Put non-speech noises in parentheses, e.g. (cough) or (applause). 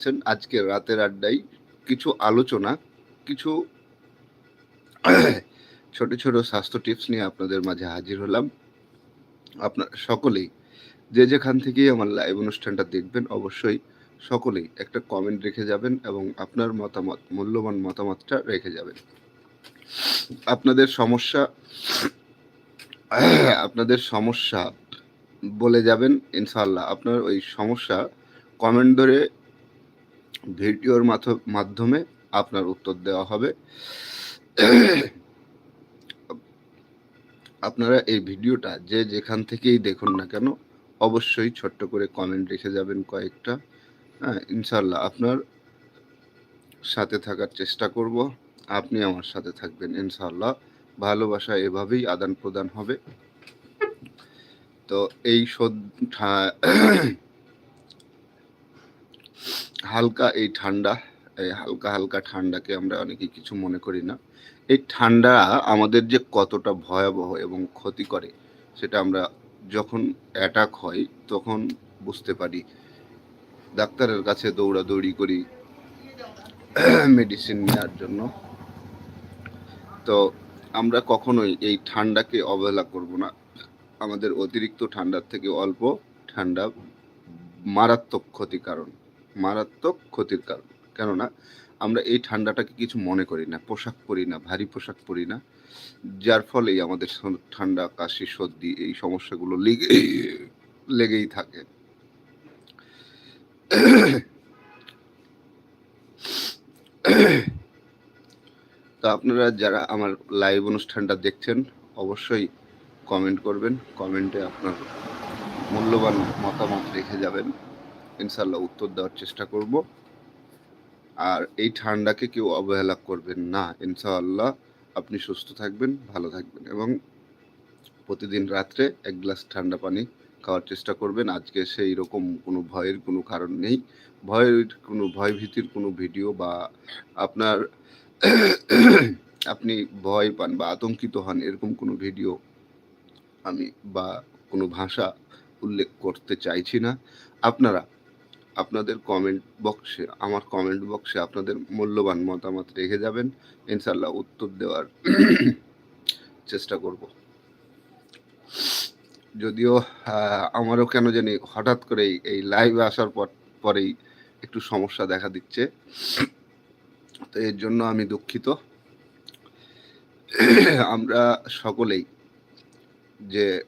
আছেন আজকে রাতের আড্ডায় কিছু আলোচনা, কিছু ছোট ছোট স্বাস্থ্য টিপস নিয়ে আপনাদের মাঝে হাজির হলাম। আপনার সকলেই, যে যেখান থেকেই আমার লাইভ অনুষ্ঠানটা দেখবেন, অবশ্যই সকলেই একটা কমেন্ট রেখে যাবেন এবং আপনার মতামত, মূল্যবান মতামতটা রেখে যাবেন। আপনাদের সমস্যা আপনাদের সমস্যা বলে যাবেন ইনশাল্লাহ আপনার ওই সমস্যা কমেন্ট ধরে ভিডিওর মাধ্যমে আপনার উত্তর দেওয়া হবে। আপনারা এই ভিডিওটা যে যেখান থেকেই দেখুন না কেন, অবশ্যই ছোট্ট করে কমেন্ট রেখে যাবেন কয়েকটা। হ্যাঁ ইনশাল্লাহ আপনার সাথে থাকার চেষ্টা করব। আপনি আমার সাথে থাকবেন ইনশাল্লাহ ভালোবাসা এভাবেই আদান প্রদান হবে। তো এই শ্রদ্ধা হালকা এই ঠান্ডা, এই হালকা হালকা ঠান্ডাকে আমরা অনেকে কিছু মনে করি না। এই ঠান্ডা আমাদের যে কতটা ভয়াবহ এবং ক্ষতি করে, সেটা আমরা যখন অ্যাটাক হয়, তখন বুঝতে পারি। ডাক্তারের কাছে দৌড়াদৌড়ি করি মেডিসিন নেওয়ার জন্য। তো আমরা কখনোই এই ঠান্ডাকে অবহেলা করব না। আমাদের অতিরিক্ত ঠান্ডার থেকে অল্প ঠান্ডা মারাত্মক ক্ষতি কারণ মারাত্মক ক্ষতির কারণ। কেননা, আমরা এই ঠান্ডাটাকে কিছু মনে করি না, পোশাক পরি না, ভারী পোশাক পরি না, যার ফলেই আমাদের ঠান্ডা, কাশি, সর্দি এই সমস্যাগুলো লেগে, লেগেই থাকে। তো আপনারা যারা আমার লাইভ অনুষ্ঠানটা দেখছেন, অবশ্যই কমেন্ট করবেন। কমেন্টে আপনার মূল্যবান মতামত রেখে যাবেন। ইনশাল্লাহ উত্তর দেওয়ার চেষ্টা করব। আর এই ঠান্ডাকে কেউ অবহেলা করবেন না। ইনশাআল্লাহ আপনি সুস্থ থাকবেন, ভালো থাকবেন এবং প্রতিদিন রাত্রে এক গ্লাস ঠান্ডা পানি খাওয়ার চেষ্টা করবেন। আজকে সেই রকম কোনো ভয়ের কোনো কারণ নেই। ভয়ের কোনো, ভয় ভীতির কোনো ভিডিও বা আপনার আপনি ভয় পান বা আতঙ্কিত হন এরকম কোনো ভিডিও আমি বা কোনো ভাষা উল্লেখ করতে চাইছি না। আপনারা আপনাদের কমেন্ট বক্সে আমার কমেন্ট বক্সে আপনাদের মূল্যবান মতামত রেখে যাবেন। ইনশাল্লাহ উত্তর দেওয়ার (clears throat) চেষ্টা করব। যদিও আমারও কেন জানি হঠাৎ করেই এই লাইভে আসার পর, পরেই একটু সমস্যা দেখা দিচ্ছে। তো এর জন্য আমি দুঃখিত। (clears throat) আমরা সকলেই যে